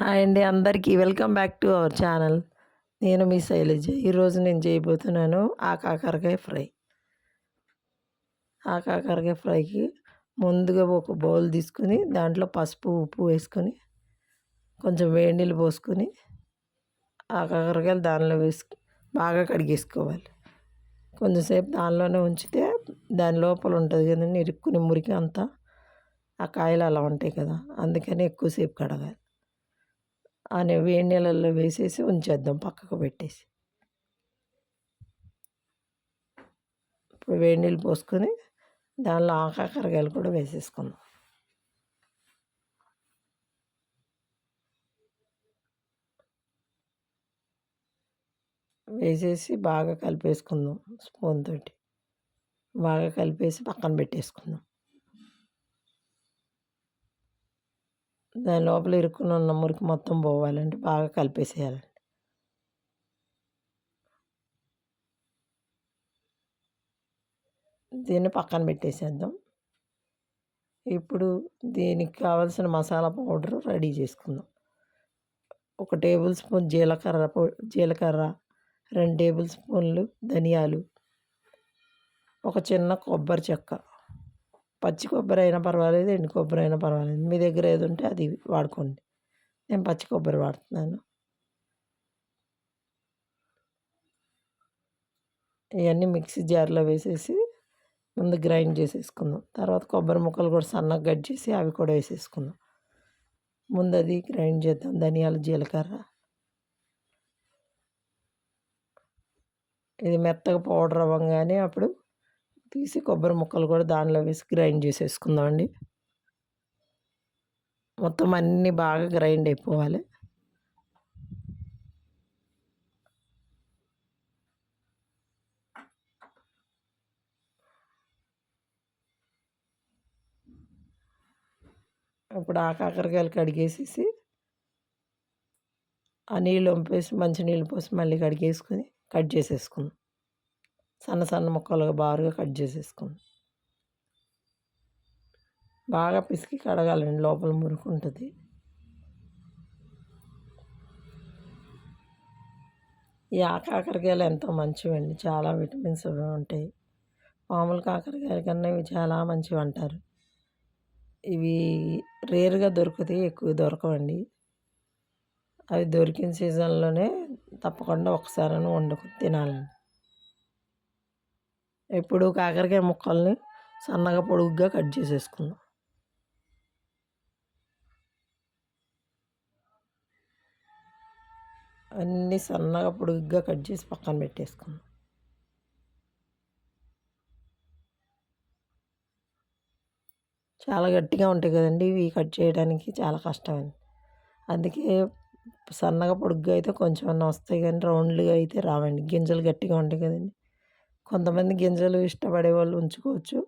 Hi అండి అందరికీ. Welcome back to our channel. నేను మీ శైలజ. ఈరోజు నేను చేయబోతున్నాను ఆ కాకరకాయ ఫ్రై. ఆ కాకరకాయ ఫ్రైకి ముందుగా ఒక బౌల్ తీసుకుని దాంట్లో పసుపు ఉప్పు వేసుకొని కొంచెం వేడి నీళ్ళు పోసుకొని ఆ కాకరకాయలు దానిలో వేసుకు బాగా కడిగేసుకోవాలి. కొంచెంసేపు దానిలోనే ఉంచితే దాని లోపల ఉంటుంది కదండి ఇరుక్కుని మురికి అంతా. ఆ కాయలు అలా ఉంటాయి కదా అందుకని ఎక్కువసేపు కడగాలి. అనే వేడి నీళ్ళల్లో వేసేసి ఉంచేద్దాం పక్కకు పెట్టేసి. ఇప్పుడు వేడి నీళ్ళు పోసుకొని దానిలో ఆకాకరకాయలు కూడా వేసేసుకుందాం. వేసేసి బాగా కలిపేసుకుందాం స్పూన్ తోటి. బాగా కలిపేసి పక్కన పెట్టేసుకుందాం. దాని లోపల ఇరుక్కుని ఉన్న మురికి మొత్తం పోవాలంటే బాగా కలిపేసేయాలండి. దీన్ని పక్కన పెట్టేసేద్దాం. ఇప్పుడు దీనికి కావాల్సిన మసాలా పౌడర్ రెడీ చేసుకుందాం. ఒక టేబుల్ స్పూన్ జీలకర్ర జీలకర్ర రెండు టేబుల్ స్పూన్లు ధనియాలు ఒక చిన్న కొబ్బరి చెక్క. పచ్చి కొబ్బరి అయినా పర్వాలేదు ఎండు కొబ్బరి అయినా పర్వాలేదు. మీ దగ్గర ఏది ఉంటే అది వాడుకోండి. నేను పచ్చి కొబ్బరి వాడుతున్నాను. ఇవన్నీ మిక్సీ జార్లో వేసేసి ముందు గ్రైండ్ చేసేసుకుందాం. తర్వాత కొబ్బరి ముక్కలు కూడా సన్నగా కట్ చేసి అవి కూడా వేసేసుకుందాం. ముందు అది గ్రైండ్ చేద్దాం. ధనియాలు జీలకర్ర. ఇది మెత్తగా పౌడర్ అవ్వగానే అప్పుడు తీసి కొబ్బరి ముక్కలు కూడా దానిలో వేసి గ్రైండ్ చేసేసుకుందామండి. మొత్తం అన్నీ బాగా గ్రైండ్ అయిపోవాలి. ఇప్పుడు ఆ కాకరకాయలు కడిగేసేసి ఆ నీళ్ళు వంపేసి మంచి నీళ్ళు పోసి మళ్ళీ కడిగేసుకొని కట్ చేసేసుకుందాం. సన్న సన్న ముక్కలుగా బారుగా కట్ చేసేసుకోండి బాగా పిసికి కడగాలండి లోపల మురికి ఉంటుంది. ఈ కాకరకాయలు ఎంతో మంచివండి. చాలా విటమిన్స్ అవి ఉంటాయి. మామూలు కాకరకాయల కన్నా ఇవి చాలా మంచివి అంటారు ఇవి రేర్గా దొరుకుతాయి ఎక్కువ దొరకవండి. అవి దొరికిన సీజన్లోనే తప్పకుండా ఒకసారి వండుకు తినాలండి. ఇప్పుడు కాకరకాయ ముక్కల్ని సన్నగా పొడుగ్గా కట్ చేసేసుకుందాం. అన్నీ సన్నగా పొడుగ్గా కట్ చేసి పక్కన పెట్టేసుకుందాం. చాలా గట్టిగా ఉంటాయి కదండి ఇవి కట్ చేయడానికి చాలా కష్టమండి అందుకే సన్నగా పొడుగ్గా అయితే కొంచెం అన్న వస్తాయి కానీ రౌండ్లుగా అయితే రావండి. గింజలు గట్టిగా ఉంటాయి కదండి. కొంతమంది గింజలు ఇష్టపడే వాళ్ళు ఉంచుకోవచ్చు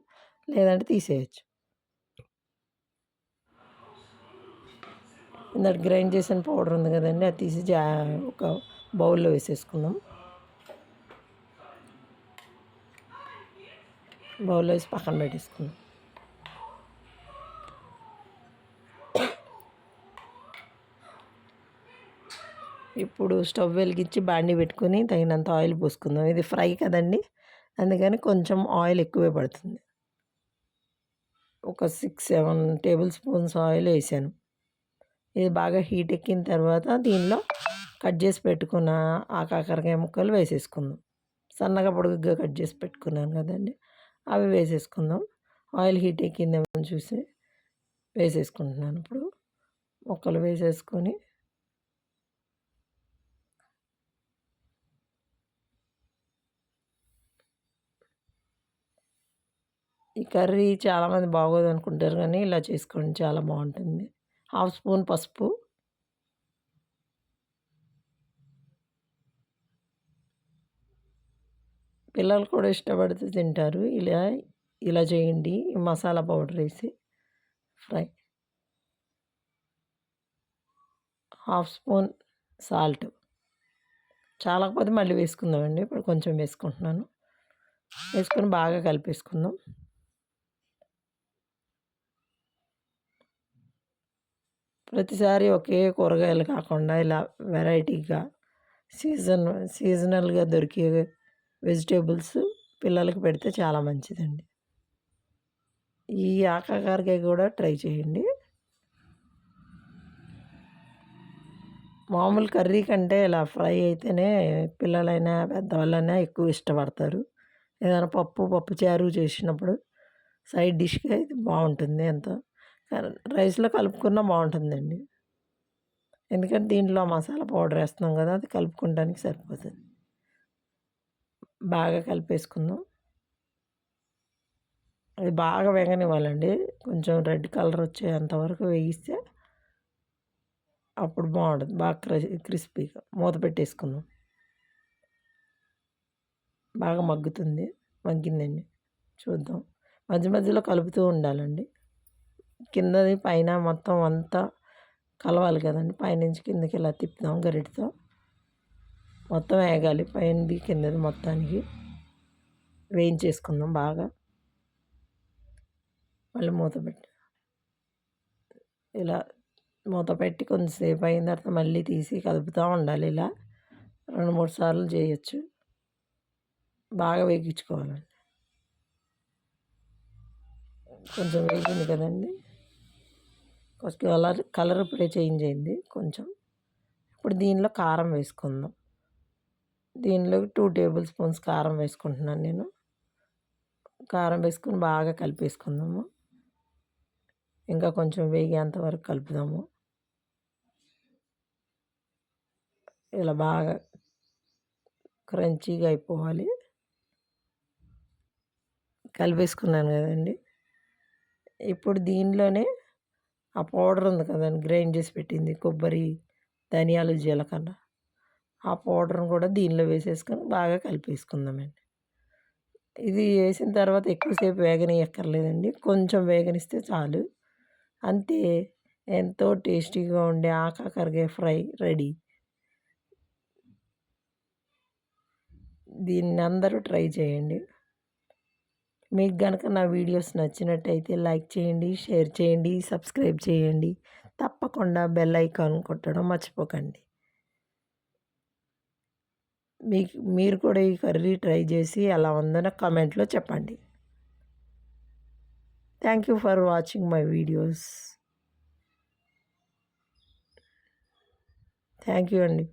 లేదంటే తీసేయచ్చు. ఇందాక గ్రైండ్ చేసిన పౌడర్ ఉంది కదండి అది తీసి జా ఒక బౌల్లో వేసేసుకుందాం. బౌల్లో వేసి పక్కన పెట్టేసుకున్నాం ఇప్పుడు స్టవ్ వెలిగించి బాండి పెట్టుకొని తగినంత ఆయిల్ పోసుకుందాం. ఇది ఫ్రై కదండి అందుకని కొంచెం ఆయిల్ ఎక్కువే పడుతుంది. ఒక six seven tablespoons oil వేసాను. ఇది బాగా హీట్ ఎక్కిన తర్వాత దీనిలో కట్ చేసి పెట్టుకున్న ఆ కాకరకాయ ముక్కలు వేసేసుకుందాం. సన్నగా పొడుగుగా కట్ చేసి పెట్టుకున్నాను కదండి. అవి వేసేసుకుందాం. ఆయిల్ హీట్ ఎక్కిందేమో చూసి వేసేసుకుంటున్నాను ఇప్పుడు. ముక్కలు వేసేసుకొని ఈ కర్రీ చాలామంది బాగోదు అనుకుంటారు కానీ ఇలా చేసుకోండి చాలా బాగుంటుంది. హాఫ్ స్పూన్ పసుపు. పిల్లలు కూడా ఇష్టపడితే తింటారు. ఇలా ఇలా చేయండి. మసాలా పౌడర్ వేసి ఫ్రై. Half spoon salt. చాలకపోతే మళ్ళీ వేసుకుందామండి. ఇప్పుడు కొంచెం వేసుకుంటున్నాను. వేసుకొని బాగా కలిపేసుకుందాం. ప్రతిసారి ఒకే కూరగాయలు కాకుండా ఇలా వెరైటీగా సీజన్ సీజనల్గా దొరికే వెజిటేబుల్స్ పిల్లలకి పెడితే చాలా మంచిదండి. ఈ ఆకాకరకాయ కూడా ట్రై చేయండి. మామూలు కర్రీ కంటే ఇలా ఫ్రై అయితేనే పిల్లలైనా పెద్దవాళ్ళైనా ఎక్కువ ఇష్టపడతారు. ఏదైనా పప్పు పప్పు చారు చేసినప్పుడు సైడ్ డిష్గా అయితే బాగుంటుంది ఎంతో రైస్లో కలుపుకున్నా బాగుంటుందండి. ఎందుకంటే దీంట్లో మసాలా పౌడర్ వేస్తున్నాం కదా అది కలుపుకోవడానికి సరిపోతుంది. బాగా కలిపేసుకుందాం. అది బాగా వేగనివ్వాలండి. కొంచెం రెడ్ కలర్ వచ్చేంతవరకు వేయిస్తే వేగిస్తే అప్పుడు బాగుంటుంది. బాగా క్రిస్పీగా మూత పెట్టేసుకుందాం. బాగా మగ్గుతుంది. మగ్గిందండి. చూద్దాం. మధ్య మధ్యలో కలుపుతూ ఉండాలండి. కిందది పైన మొత్తం అంతా కలవాలి కదండి. పైనుంచి కిందకి ఇలా తిప్పుదాం గరిటితో? మొత్తం వేగాలి. పైనది కిందది మొత్తానికి వేయించేసుకుందాం బాగా. మళ్ళీ మూత పెట్టి ఇలా మూత పెట్టి కొంతసేపు అయిన తర్వాత మళ్ళీ తీసి కలుపుతూ ఉండాలి. ఇలా రెండు మూడు సార్లు చేయొచ్చు. బాగా వేగించుకోవాలండి. కొంచెం వేగింది కదండి. కొంచెం కలర్ కలర్ ఇప్పుడే చేంజ్ అయింది కొంచెం. ఇప్పుడు దీనిలో కారం వేసుకుందాం. దీనిలో టూ టేబుల్ స్పూన్స్ కారం వేసుకుంటున్నాను నేను. కారం వేసుకుని బాగా కలిపేసుకుందాము. ఇంకా కొంచెం వేగేంత వరకు కలుపుదాము. ఇలా బాగా క్రంచీగా అయిపోవాలి. కలిపేసుకున్నాను కదండి. ఇప్పుడు దీనిలోనే ఆ పౌడర్ ఉంది కదండి గ్రైండ్ చేసి పెట్టింది కొబ్బరి ధనియాలు జీలకర్ర. ఆ పౌడర్ని కూడా దీనిలో వేసేసుకొని బాగా కలిపేసుకుందామండి. ఇది వేసిన తర్వాత ఎక్కువసేపు వేగనియక్కర్లేదండి కొంచెం వేగనిస్తే చాలు. అంతే ఎంతో టేస్టీగా ఉండే ఆకాకరకాయ ఫ్రై రెడీ. దీన్ని అందరూ ట్రై చేయండి. మీకు కనుక నా వీడియోస్ నచ్చినట్టయితే లైక్ చేయండి షేర్ చేయండి సబ్స్క్రైబ్ చేయండి. తప్పకుండా బెల్ ఐకాన్ కొట్టడం మర్చిపోకండి. మీకు మీరు కూడా ఈ కర్రీ ట్రై చేసి ఎలా ఉందో కామెంట్లో చెప్పండి. Thank you for watching my videos thank you అండి.